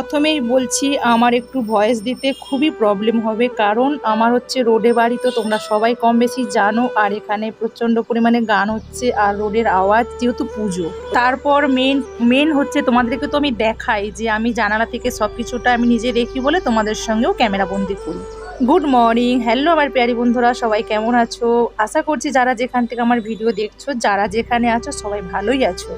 প্রথমেই বলছি, আমার একটু ভয়েস দিতে খুবই প্রবলেম হবে। কারণ আমার হচ্ছে রোডে বাড়ি, তো তোমরা সবাই কম বেশি জানো। আর এখানে প্রচণ্ড পরিমাণে গান হচ্ছে আর রোডের আওয়াজ যেহেতু পুজো। তারপর মেন মেন হচ্ছে তোমাদেরকে তো আমি দেখাই যে আমি জানালা থেকে সব কিছুটা আমি নিজে দেখি বলে তোমাদের সঙ্গেও ক্যামেরা বন্দি করি। গুড মর্নিং হ্যালো আমার প্যারি বন্ধুরা, সবাই কেমন আছো? আশা করছি যারা যেখান থেকে আমার ভিডিও দেখছ, যারা যেখানে আছো, সবাই ভালোই আছো।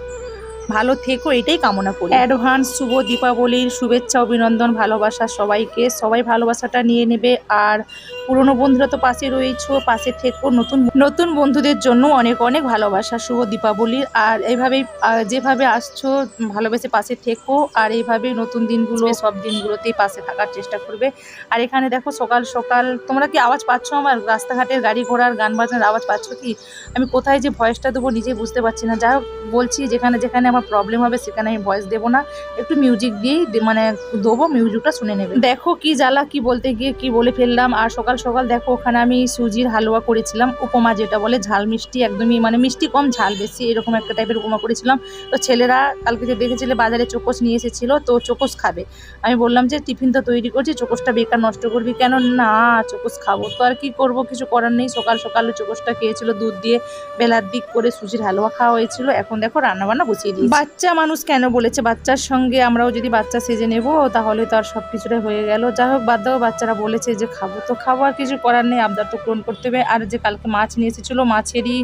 ভালো থেকো এটাই কামনা করি। অ্যাডভান্স শুভ দীপাবলির শুভেচ্ছা অভিনন্দন ভালোবাসা সবাইকে। সবাই ভালোবাসাটা নিয়ে নেবে। আর পুরনো বন্ধুরা তো পাশে রয়েছো পাশে থেকো। নতুন নতুন বন্ধুদের জন্য অনেক অনেক ভালোবাসা শুভ দীপাবলির। আর এইভাবেই যেভাবে আসছো ভালোবেসে পাশে থেকো। আর এইভাবে নতুন দিনগুলো সব দিনগুলোতেই পাশে থাকার চেষ্টা করবে। আর এখানে দেখো সকাল সকাল তোমরা কি আওয়াজ পাচ্ছ আমার? রাস্তাঘাটের গাড়ি ঘোড়ার গান বাজনার আওয়াজ পাচ্ছ কি? আমি কোথায় যে ভয়েসটা দেবো নিজেই বুঝতে পারছি না। যাই হোক বলছি যেখানে যেখানে আমার প্রবলেম হবে, সেখানে আমি ভয়েস দেবো না। একটু মিউজিক দিয়েই মানে দেবো মিউজিকটা শুনে নেবে। দেখো কি জ্বালা, কি বলতে গিয়ে কি বলে ফেললাম। আর সকাল সকাল দেখো, ওখানে আমি সুজির হালুয়া করেছিলাম। উপমা যেটা বলে, ঝাল মিষ্টি, একদমই মানে মিষ্টি কম, ঝাল বেশি, এরকম একটা টাইপের উপমা করেছিলাম। তো ছেলেরা কালকে যে দেখেছিলে, বাজারে চোকস নিয়ে এসেছিল, তো চোকস খাবে। আমি বললাম যে, টিফিন তো তৈরি করছি, চোকসটা বেকার নষ্ট করবি কেন? না, চোকস খাব। তো আর কি করব? কিছু করার নেই। সকাল সকাল চোকসটা খেয়েছিল, দুধ দিয়ে বেলার দিক করে সুজির হালুয়া খাওয়া হয়েছিল। এখন দেখো রান্না বান্না বসিয়ে দিই বাচ্চা মানুষ কেন বলেছে? বাচ্চার সঙ্গে আমরাও যদি বাচ্চা সেজে নেব, তাহলে তো আর সব কিছুটাই হয়ে গেল। যাই হোক, বাদ দাও, বাচ্চারা বলেছে যে খাব তো খাব, আর কিছু করার নেই, আবদার তো পূরণ করতে হবে। আর যে কালকে মাছ নিয়ে এসেছিল, মাছেরই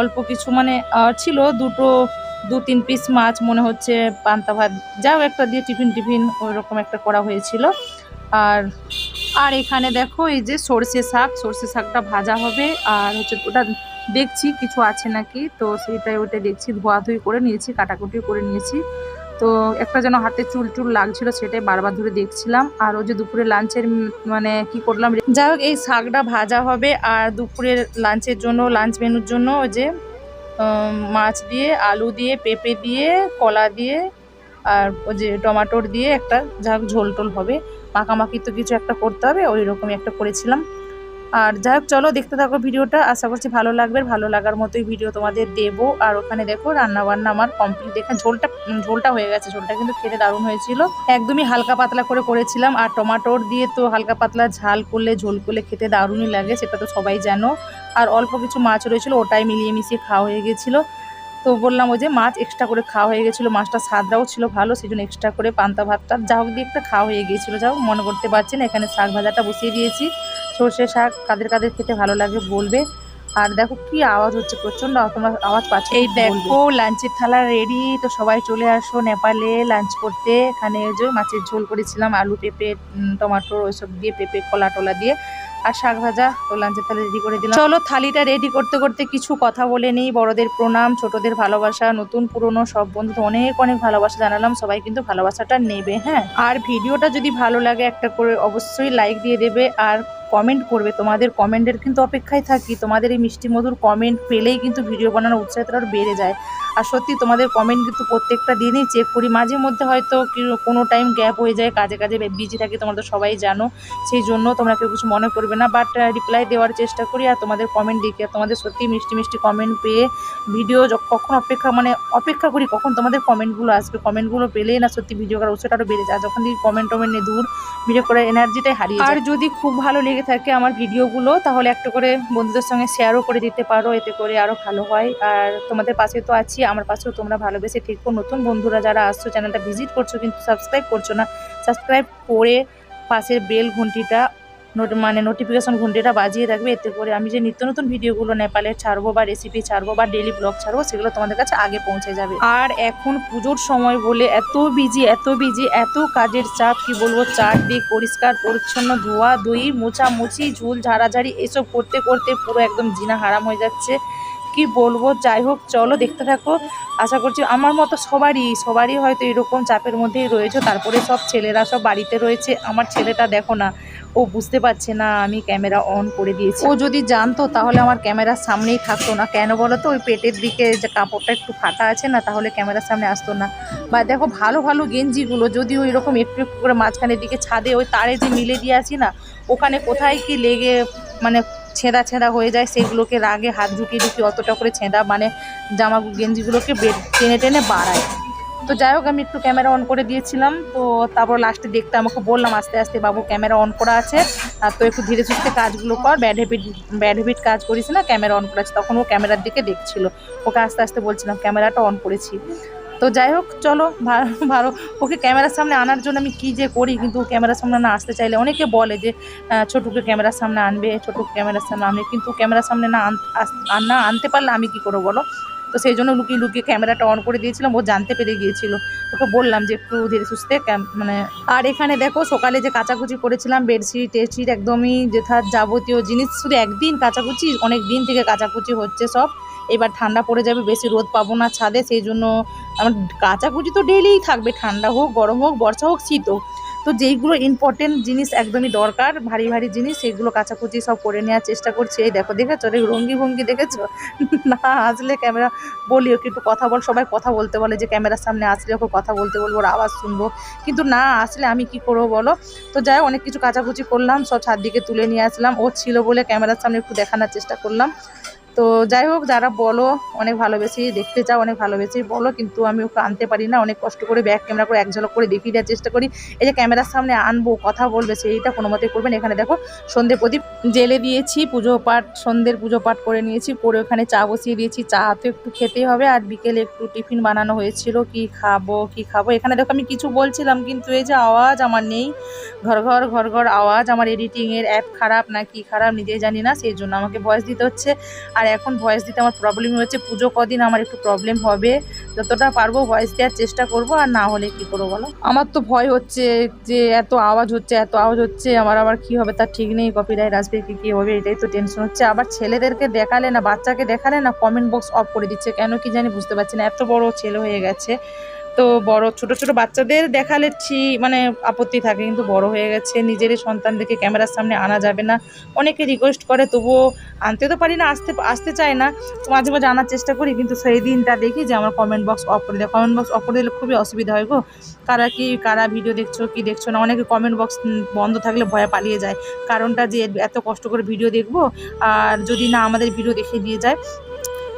অল্প কিছু মানে ছিল দুটো, দু তিন পিস মাছ, মনে হচ্ছে পান্তা ভাত, যাও একটা দিয়ে টিফিন টিফিন ওই রকম একটা করা হয়েছিল। আর আর এখানে দেখো এই যে সর্ষে শাক, সর্ষে শাকটা ভাজা হবে। আর হচ্ছে ওটা দেখছি কিছু আছে নাকি, তো সেইটাই ওটা দেখছি, ধোয়াধুয়ি করে নিয়েছি কাটাকুটি করে নিয়েছি। তো একটা যেন হাতে চুল চুল লাগছিল সেটাই বারবার ধরে দেখছিলাম। আর ওই যে দুপুরে লাঞ্চের মানে কি করলাম যাই হোক, এই শাকটা ভাজা হবে। আর দুপুরের লাঞ্চের জন্য, লাঞ্চ মেনুর জন্য ওই যে মাছ দিয়ে, আলু দিয়ে, পেঁপে দিয়ে, কলা দিয়ে, আর ওই যে টমাটোর দিয়ে একটা যাক ঝোল টোল হবে। মাখামাখি তো কিছু একটা করতে হবে ওই রকমই একটা করেছিলাম। আর যাই হোক, চলো দেখতে থাকো ভিডিওটা। আশা করছি ভালো লাগবে। ভালো লাগার মতোই ভিডিও তোমাদের দেবো। আর ওখানে দেখো রান্না বান্না আমার কমপ্লিট দেখা ঝোলটা ঝোলটা হয়ে গেছে। ঝোলটা কিন্তু খেতে দারুণ হয়েছিল। একদমই হালকা পাতলা করে করেছিলাম। আর টমাটোর দিয়ে তো হালকা পাতলা ঝাল করলে, ঝোল করলে খেতে দারুণই লাগে, সেটা তো সবাই জানো। আর অল্প কিছু মাছ রয়েছিল, ওটাই মিলিয়ে মিশিয়ে খাওয়া হয়ে গেছিল। তো বললাম ওই যে মাছ এক্সট্রা করে খাওয়া হয়ে গেছিল মাছটা স্বাদটাও ছিল ভালো সেই জন্য এক্সট্রা করে পান্তা ভাতটা যা হোক দিয়ে একটা খাওয়া হয়ে গিয়েছিল। যাও মনে করতে পারছি না এখানে শাক ভাজাটা বসিয়ে দিয়েছি। সর্ষে শাক কাদের কাদের খেতে ভালো লাগে বলবে। আর দেখো কি আওয়াজ হচ্ছে প্রচণ্ড তোমরা আওয়াজ পাচ্ছ এই দেখো লাঞ্চের থালা রেডি তো সবাই চলে আসো নেপালে লাঞ্চ করতে। এখানে যে মাছের ঝোল করেছিলাম আলু পেঁপে উম, টমাটো ওইসব দিয়ে পেঁপে কলা টলা দিয়ে। আর শাক ভাজা তো লাঞ্চের থালা রেডি করে দিলাম। চলো থালিটা রেডি করতে করতে কিছু কথা বলে নেই। বড়দের প্রণাম, ছোটদের ভালোবাসা, নতুন, পুরনো, সব বন্ধু অনেক অনেক ভালোবাসা জানালাম। সবাই কিন্তু ভালোবাসাটা নেবে হ্যাঁ? আর ভিডিওটা যদি ভালো লাগে একটা করে অবশ্যই লাইক দিয়ে দেবে আর কমেন্ট করবে। তোমাদের কমেন্টের কিন্তু অপেক্ষায় থাকি। তোমাদের এই মিষ্টি মধুর কমেন্ট পেলেই কিন্তু ভিডিও বানানোর উৎসাহটা আরও বেড়ে যায়। আর সত্যি তোমাদের কমেন্ট কিন্তু প্রত্যেকটা দিনই চেক করি। মাঝে মধ্যে হয়তো কি- কোনো টাইম গ্যাপ হয়ে যায় কাজে কাজে বিজি থাকি তোমরা তো সবাই জানো। সেই জন্য তোমরা কেউ কিছু মনে করবে না। বাট রিপ্লাই দেওয়ার চেষ্টা করি আর তোমাদের কমেন্ট দেখি। আর তোমাদের সত্যি মিষ্টি মিষ্টি কমেন্ট পেয়ে ভিডিও কখন অপেক্ষা মানে অপেক্ষা করি কখন তোমাদের কমেন্টগুলো আসবে। কমেন্টগুলো পেলেই না সত্যি ভিডিও করার উৎসাহটা আরও বেড়ে যায়। যখন দেখি কমেন্ট টমেন্ট নিয়ে দূর ভিডিও করার এনার্জিটাই হারিয়ে আর যদি খুব ভালো লেগে থাকে আমার ভিডিওগুলো তাহলে একটা করে বন্ধুদের সঙ্গে শেয়ারও করে দিতে পারো। এতে করে আরও ভালো হয়। আর তোমাদের পাশে তো আছি আমার পাশেও তোমরা ভালোবেসে থেকো। নতুন বন্ধুরা যারা আসছো চ্যানেলটা ভিজিট করছ কিন্তু সাবস্ক্রাইব করছ না সাবস্ক্রাইব করে পাশের বেল ঘন্টিটা নোট- মানে নোটিফিকেশন ঘন্টিটা বাজিয়ে রাখবে। এতে করে আমি যে নিত্য নতুন ভিডিওগুলো নেপালের ছাড়বো বা রেসিপি ছাড়বো বা ডেলি ব্লগ ছাড়বো, সেগুলো তোমাদের কাছে আগে পৌঁছে যাবে। আর এখন পুজোর সময় বলে এত বিজি এত বিজি এত কাজের চাপ, কি বলব? চারদিক পরিষ্কার, পরিচ্ছন্ন ধোয়া ধুই মোছামুছি, ঝুল, ঝাড়াঝাড়ি, এসব করতে করতে পুরো একদম জিনা হারাম হয়ে যাচ্ছে। কি বলব? যাই হোক, চলো দেখতে থাকো। আশা করছি আমার মতো সবারই সবারই হয়তো এরকম চাপের মধ্যেই রয়েছে। তারপরে সব ছেলেরা সব বাড়িতে রয়েছে। আমার ছেলেটা দেখো না, ও বুঝতে পারছে না, আমি ক্যামেরা অন করে দিয়েছি। ও যদি জানতো, তাহলে আমার ক্যামেরার সামনেই থাকতো না। কেন বলো তো? ওই পেটের দিকে যে কাপড়টা একটু ফাটা আছে না, তাহলে ক্যামেরার সামনে আসতো না। বা দেখো, ভালো ভালো গেঞ্জিগুলো যদি ওই রকম একটু একটু করে মাঝখানের দিকে ছাদে ওই তারে যে মিলে দিয়ে আসি না, ওখানে কোথায় কি লেগে মানে ছেঁদা ছেঁদা হয়ে যায়, সেগুলোকে রাগে হাত ঢুকিয়ে ঢুকিয়ে অতটা করে ছেঁদা মানে জামা গেঞ্জিগুলোকে টেনে টেনে বাড়ায়। তো যাই হোক, আমি একটু ক্যামেরা অন করে দিয়েছিলাম, তো তারপর লাস্টে দেখতে আমাকে বললাম, আস্তে আস্তে বাবু ক্যামেরা অন করা আছে, আর তো একটু ধীরে সুস্থে কাজগুলো কর ব্যাড হ্যাবিট ব্যাড হ্যাবিট কাজ করিস না ক্যামেরা অন করা আছে। তখন ও ক্যামেরার দিকে দেখছিল। ওকে আস্তে আস্তে বলছিলাম ক্যামেরাটা অন করেছি। তো যাই হোক, চলো ভালো ওকে ক্যামেরার সামনে আনার জন্য আমি কী যে করি, কিন্তু ক্যামেরার সামনে না আসতে চাইলে অনেকে বলে যে ছোটুকে ক্যামেরার সামনে আনবে, ছোটুকে ক্যামেরার সামনে আনবে, কিন্তু ক্যামেরার সামনে না না আনতে পারলে আমি কি করব বলো? তো সেই জন্য লুকিয়ে লুকিয়ে ক্যামেরাটা অন করে দিয়েছিলাম, ও জানতে পেরে গিয়েছিল। ওকে বললাম যে, একটু ধীরে সুস্থে মানে আর এখানে দেখো, সকালে যে কাচাকুচি করেছিলাম, বেডশিট, টেডশিট, একদমই যেথার যাবতীয় জিনিস, শুধু একদিন কাচাকুচি, অনেক দিন থেকে কাচাকুচি হচ্ছে সব। এবার ঠান্ডা পড়ে যাবে, বেশি রোদ পাবো না ছাদে, সেই জন্য আমার কাচাকুচি তো ডেইলিই থাকবে, ঠান্ডা হোক, গরম হোক, বর্ষা হোক, শীত হোক। তো যেইগুলো ইম্পর্টেন্ট জিনিস একদমই দরকার, ভারী ভারী জিনিস, সেইগুলো কাচাকুচি সব করে নেওয়ার চেষ্টা করছি। এই দেখো, দেখেছ? রে রঙ্গি ভঙ্গি দেখেছ? না আসলে ক্যামেরা, বলি ওকে একটু কথা বল, সবাই কথা বলতে বলে যে ক্যামেরার সামনে আসলে ওকে কথা বলতে বলব, ওর আওয়াজ শুনব। কিন্তু না আসলে আমি কি করব বলো? তো যাই অনেক কিছু কাচাকুচি করলাম, সব ছাদ দিকে তুলে নিয়ে আসলাম। ও ছিল বলে ক্যামেরার সামনে একটু দেখানোর চেষ্টা করলাম। তো যাই হোক, যারা বলো, অনেক ভালোবেসি দেখতে চাও, অনেক ভালোবেসি বলো, কিন্তু আমি ওকে আনতে পারি না। অনেক কষ্ট করে ব্যাক ক্যামেরা করে এক ঝলক করে দেখিয়ে দেওয়ার চেষ্টা করি। এই যে ক্যামেরার সামনে আনব, কথা বলবে, সেইটা কোনো মতে করবেন এখানে দেখো সন্ধে প্রদীপ জেলে দিয়েছি, পুজো পাঠ, সন্ধ্যের পুজো পাঠ করে নিয়েছি করে ওখানে চা বসিয়ে দিয়েছি। চা তো একটু খেতেই হবে, আর বিকেলে একটু টিফিন বানানো হয়েছিল, কি খাব কি খাব। এখানে দেখো, আমি কিছু বলছিলাম, কিন্তু এই যে আওয়াজ আমার নেই। ঘর ঘর ঘর ঘর আওয়াজ। আমার এডিটিংয়ের অ্যাপ খারাপ না কি খারাপ, নিজেই জানি না, সেই জন্য আমাকে ভয়েস দিতে হচ্ছে। আর এখন ভয়েস দিতে আমার প্রবলেম হচ্ছে পুজো কদিন আমার একটু প্রবলেম হবে। যতটা পারব ভয়েস দেওয়ার চেষ্টা করব, আর না হলে কি করব বলো? আমার তো ভয় হচ্ছে যে এত আওয়াজ হচ্ছে, এত আওয়াজ হচ্ছে, আমার আবার কি হবে তার ঠিক নেই কপিরাইট আসবে কি কি হবে, এটাই তো টেনশন হচ্ছে। আবার ছেলেদেরকে দেখালে না, বাচ্চাকে দেখালে না কমেন্ট বক্স অফ করে দিচ্ছে, কেন কি জানি বুঝতে পারছি না, এত বড় ছেলে হয়ে গেছে। তো বড়, ছোট ছোট বাচ্চাদের দেখালে মানে আপত্তি থাকে, কিন্তু বড় হয়ে গেছে, নিজেরই সন্তানদেরকে ক্যামেরার সামনে আনা যাবে না। অনেকে রিকোয়েস্ট করে, তবুও আনতে তো পারি না, আসতে আসতে চায় না। তো মাঝে মাঝে আনার চেষ্টা করি, কিন্তু সেই দিনটা দেখি যে আমার কমেন্ট বক্স অফ করে দেয় কমেন্ট বক্স অফ করে দিলে খুবই অসুবিধা হয় গো। কারা কি, কারা ভিডিও দেখছ, কি দেখছ না? অনেকে কমেন্ট বক্স বন্ধ থাকলে ভয়ে পালিয়ে যায়। কারণটা যে এত কষ্ট করে ভিডিও দেখব, আর যদি না আমাদের ভিডিও দেখে দিয়ে যায়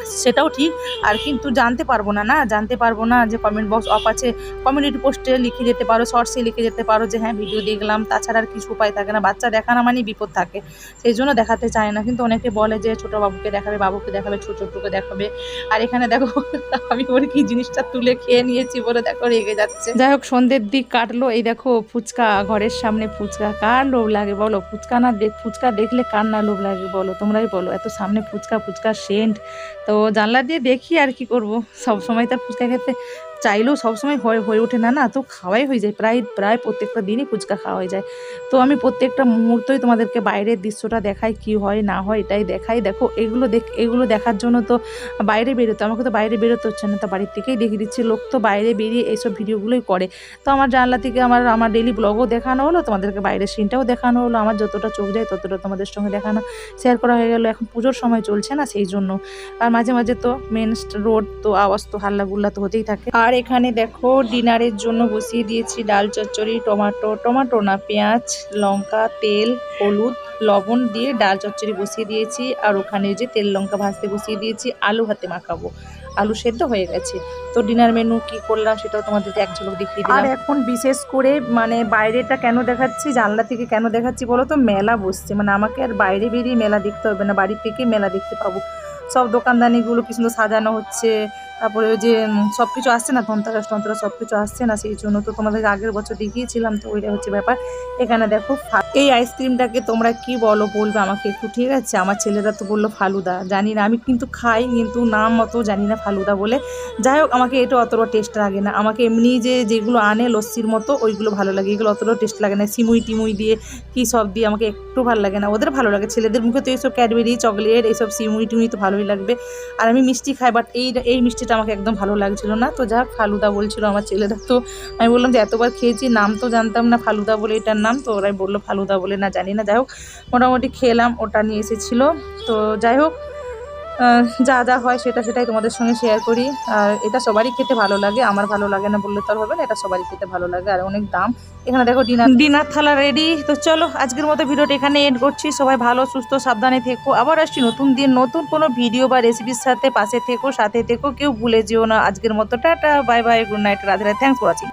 সেটাও ঠিক। আর কিন্তু জানতে পারব না না? জানতে পারব না যে কমেন্ট বক্স অফ আছে। কমিউনিটি পোস্টে লিখে যেতে পারো শর্টসে লিখে যেতে পারো যে হ্যাঁ ভিডিও দেখলাম। তাছাড়া আর কিছু উপায় থাকে না। বাচ্চা দেখানো মানেই বিপদ থাকে। সেই জন্য দেখাতে চায় না। কিন্তু অনেকে বলে যে, ছোটো বাবুকে দেখাবে বাবুকে দেখাবে, ছোটো ছোটোকে দেখাবে। আর এখানে দেখো, আমি ওর কি জিনিসটা তুলে খেয়ে নিয়েছি বলে দেখো, রেগে যাচ্ছে। যাই হোক, সন্ধ্যের দিক কাটলো। এই দেখো, ফুচকা, ঘরের সামনে ফুচকা। কার লোভ লাগে বলো? ফুচকা না দেখ ফুচকা দেখলে কার না লোভ লাগে বলো? তোমরাই বলো। এত সামনে ফুচকা ফুচকা সেন্ট তো জানলা দিয়ে দেখি আর কি করব। সব সময় তার ফুচকা খেতে চাইলেও সবসময় হয়ে হয়ে ওঠে না না? তো খাওয়াই হয়ে যায়। প্রায় প্রায় প্রত্যেকটা দিনই ফুচকা খাওয়া হয়ে যায়। তো আমি প্রত্যেকটা মুহূর্তই তোমাদেরকে বাইরের দৃশ্যটা দেখাই, কি হয়, না হয়, এটাই দেখাই। দেখো, এগুলো দেখ, এগুলো দেখার জন্য তো বাইরে বেরোতে, আমাকে তো বাইরে বেরোতে হচ্ছে না, তো বাড়ির থেকেই দেখিয়ে দিচ্ছি। লোক তো বাইরে বেরিয়ে এইসব ভিডিওগুলোই করে। তো আমার জানলা থেকে আমার আমার ডেলি ব্লগও দেখানো হলো, তোমাদেরকে বাইরের সিনটাও দেখানো হলো, আমার যতটা চোখ যায় ততটা তোমাদের সঙ্গে দেখানো শেয়ার করা হয়ে গেল। এখন পুজোর সময় চলছে না, সেই জন্য। আর মাঝে মাঝে তো মেন রোড তো, আওয়াজ তো, হাল্লাগুল্লা তো হতেই থাকে। আর এখানে দেখো ডিনারের জন্য বসিয়ে দিয়েছি ডাল চচ্চড়ি, টমাটো টমাটো না, পেঁয়াজ, লঙ্কা, তেল, হলুদ, লবণ দিয়ে ডাল চচ্চড়ি বসিয়ে দিয়েছি। আর ওখানে যে তেল লঙ্কা ভাজতে বসিয়ে দিয়েছি, আলু হাতে মাখাবো। আলু সেদ্ধ হয়ে গেছে। তো ডিনার মেনু কি করলাম সেটাও তোমাদের এক ঝলক দেখিয়ে দিলাম। আর এখন বিশেষ করে মানে বাইরেটা কেন দেখাচ্ছি, জানলা থেকে কেন দেখাচ্ছি বলো তো, মেলা বসছে। মানে আমাকে আর বাইরে বেরিয়ে মেলা দেখতে হবে না, বাড়ি থেকে মেলা দেখতে পাবো। সব দোকানদানিগুলো কি সুন্দর সাজানো হচ্ছে তারপরে ওই যে সব কিছু আসছে না ধনতারাস টন্তরাস সব কিছু আসছে না, সেই জন্য তো তোমাদেরকে আগের বছর দেখিয়েছিলাম, তো ওইটা হচ্ছে ব্যাপার। এখানে দেখো এই আইসক্রিমটাকে তোমরা কি বলো, বলবে আমাকে একটু, ঠিক আছে? আমার ছেলেরা তো বলল ফালুদা, জানি না, আমি কিন্তু খাই, কিন্তু নাম অত জানি না ফালুদা বলে। যাই হোক, আমাকে এটা অতটা টেস্ট লাগে না। আমাকে এমনি যে যেগুলো আনে লস্যির মতো, ওইগুলো ভালো লাগে। এগুলো অতটা টেস্ট লাগে না। সিমুই টিমুই দিয়ে কি সব দিয়ে আমাকে একটু ভালো লাগে না। ওদের ভালো লাগে। ছেলেদের মুখে তো এইসব ক্যাডবেরি, চকলেট, এইসব সিমুই টিমুই তো ভালোই লাগবে। আর আমি মিষ্টি খাই বাট এই এই মিষ্টিটা আমাকে একদম ভালো লাগছিল না। তো যাক, ফালুদা বলছিল আমার ছেলেরা তো। আমি বললাম যে, এতবার খেয়েছি, নাম তো জানতাম না ফালুদা বলে এটার নাম। তো ওরাই বলল, ফালুদা বলে না, জানি না। যাই হোক, মোটামুটি খেলাম, ওটা নিয়ে এসেছিল। তো যাই হোক যা যা হয় সেটা সেটাই তোমাদের সঙ্গে শেয়ার করি। আর এটা সবারই খেতে ভালো লাগে, আমার ভালো লাগে না বললে তো আর হবে না, এটা সবারই খেতে ভালো লাগে। আর অনেক দাম। এখানে দেখো ডিনার ডিনার থালা রেডি তো চলো, আজকের মতো ভিডিওটা এখানে এন্ড করছি। সবাই ভালো, সুস্থ, সাবধানে থেকো। আবার আসছি নতুন দিন, নতুন কোনো ভিডিও বা রেসিপির সাথে, পাশে থেকো, সাথে থেকো। কেউ ভুলে যেও না। আজকের মতো, tata bye bye good night Radhe Radhe. Thanks for watching